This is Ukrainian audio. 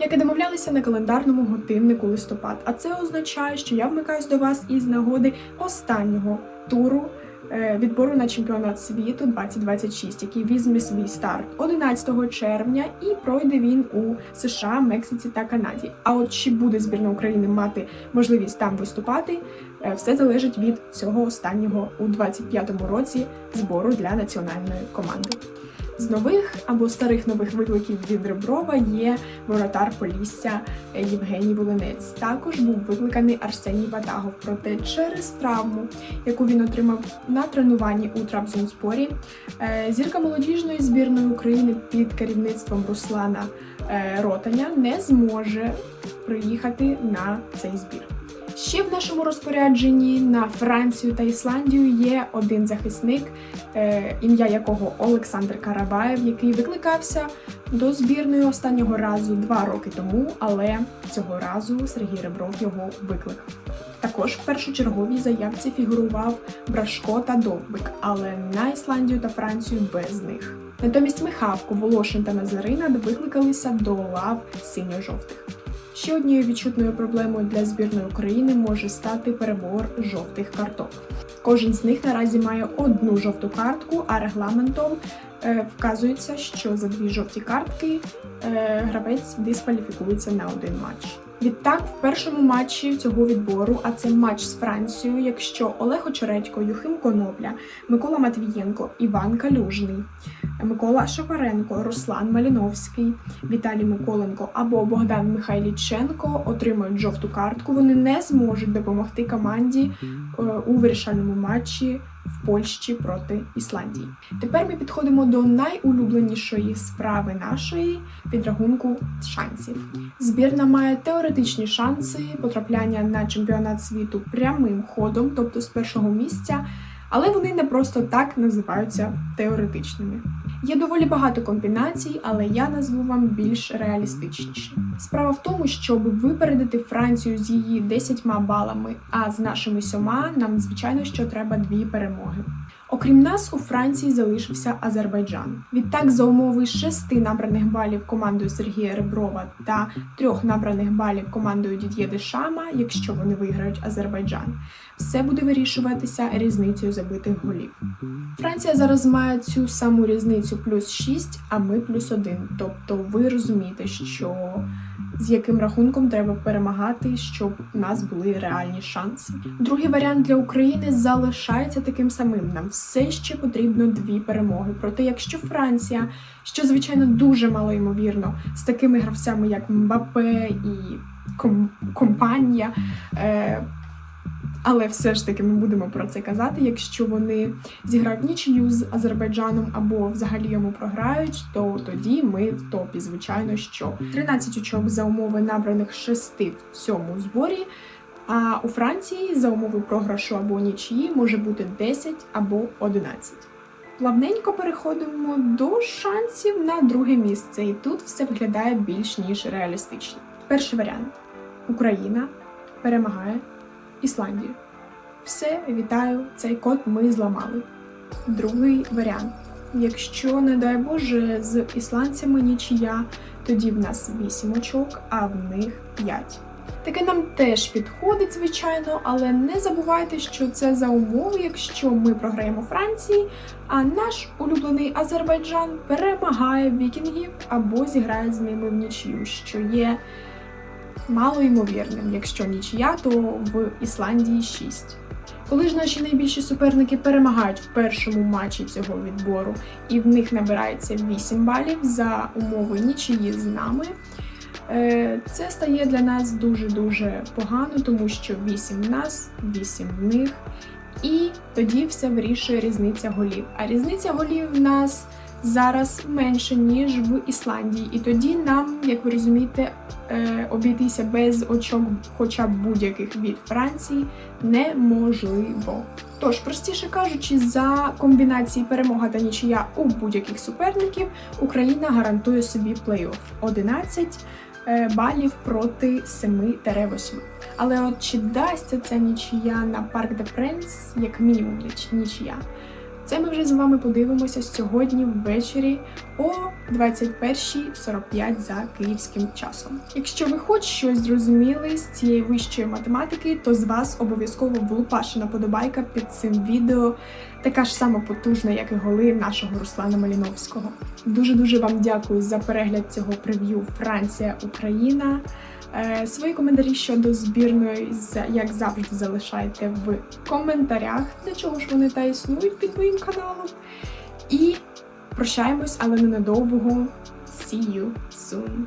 Як і домовлялися на календарному годиннику листопад, а це означає, що я вмикаюсь до вас із нагоди останнього туру е, відбору на чемпіонат світу 2026, який візьме свій старт 11 червня, і пройде він у США, Мексиці та Канаді. А от чи буде збірна України мати можливість там виступати, е, все залежить від цього останнього у 25-му році збору для національної команди. З нових або старих нових викликів від Реброва є воротар Полісся Євгеній Волинець. Також був викликаний Арсеній Ватагов. Проте через травму, яку він отримав на тренуванні у Трабзонспорі, е, зірка молодіжної збірної України під керівництвом Руслана е, Ротаня не зможе приїхати на цей збір. Ще в нашому розпорядженні на Францію та Ісландію є один захисник, е, ім'я якого Олександр Караваєв, який викликався до збірної останнього разу два роки тому, але цього разу Сергій Ребров його викликав. Також в першочерговій заявці фігурував Брашко та Довбик, але на Ісландію та Францію без них. Натомість Михавко, Волошин та Назарина викликалися до лав синьо-жовтих. Ще однією відчутною проблемою для збірної України може стати перебор жовтих карток. Кожен з них наразі має одну жовту картку, а регламентом е, вказується, що за дві жовті картки е, гравець дискваліфікується на один матч. Відтак, в першому матчі цього відбору, а це матч з Францією, якщо Олег Очередько, Юхим Конопля, Микола Матвієнко, Іван Калюжний, Микола Шапаренко, Руслан Маліновський, Віталій Миколенко або Богдан Михайліченко отримають жовту картку, вони не зможуть допомогти команді е, у вирішальному матчі в Польщі проти Ісландії. Тепер ми підходимо до найулюбленішої справи нашої підрахунку шансів. Збірна має теоретичні шанси потрапляння на чемпіонат світу прямим ходом, тобто з першого місця. Але вони не просто так називаються теоретичними. Є доволі багато комбінацій, але я назву вам більш реалістичніші. Справа в тому, щоб випередити Францію з її 10 балами, а з нашими сьома нам звичайно що треба дві перемоги. Окрім нас, у Франції залишився Азербайджан. Відтак, за умови шести набраних балів командою Сергія Реброва та трьох набраних балів командою Дід'є Дешама, якщо вони виграють Азербайджан, все буде вирішуватися різницею забитих голів. Франція зараз має цю саму різницю плюс 6, а ми плюс 1. Тобто ви розумієте, що з яким рахунком треба перемагати, щоб у нас були реальні шанси. Другий варіант для України залишається таким самим. Нам все ще потрібно дві перемоги. Проте, якщо Франція, що звичайно дуже мало ймовірно, з такими гравцями, як Мбапе і ком- компанія. Е- але все ж таки ми будемо про це казати. Якщо вони зіграють нічию з Азербайджаном або взагалі йому програють, то тоді ми в топі. Звичайно, що 13 очок за умови набраних 6 в цьому зборі. А у Франції за умови програшу або нічиї може бути 10 або 11. Плавненько переходимо до шансів на друге місце, і тут все виглядає більш ніж реалістично. Перший варіант: Україна перемагає Ісландію. Все, вітаю, цей код ми зламали. Другий варіант. Якщо, не дай Боже, з ісландцями нічия, тоді в нас 8 очок, а в них 5. Таке нам теж підходить, звичайно, але не забувайте, що це за умови, якщо ми програємо Франції, а наш улюблений Азербайджан перемагає вікінгів або зіграє з ними в нічию, що є мало ймовірним. Якщо нічия, то в Ісландії 6. Коли ж наші найбільші суперники перемагають в першому матчі цього відбору, і в них набирається 8 балів за умови нічиї з нами, е, це стає для нас дуже-дуже погано, тому що 8 в нас, 8 в них. І тоді все вирішує різниця голів. А різниця голів в нас зараз менше, ніж в Ісландії. І тоді нам, як ви розумієте, е, обійтися без очок, хоча б будь-яких від Франції, неможливо. Тож, простіше кажучи, за комбінації перемога та нічия у будь-яких суперників Україна гарантує собі плей-офф 11 е, балів проти 7-8. Але от чи дасться ця нічия на Парк де Пренс, як мінімум ніч- нічия? Це ми вже з вами подивимося сьогодні ввечері о 21.45 за київським часом. Якщо ви хоч щось зрозуміли з цієї вищої математики, то з вас обов'язково влупашена подобайка під цим відео, така ж сама потужна, як і голи нашого Руслана Маліновського. Дуже дуже вам дякую за перегляд цього прев'ю Франція Україна. Е, Свої коментарі щодо збірної, як завжди, залишайте в коментарях, для чого ж вони та існують під моїм каналом. І прощаємось, але ненадовго. See you soon.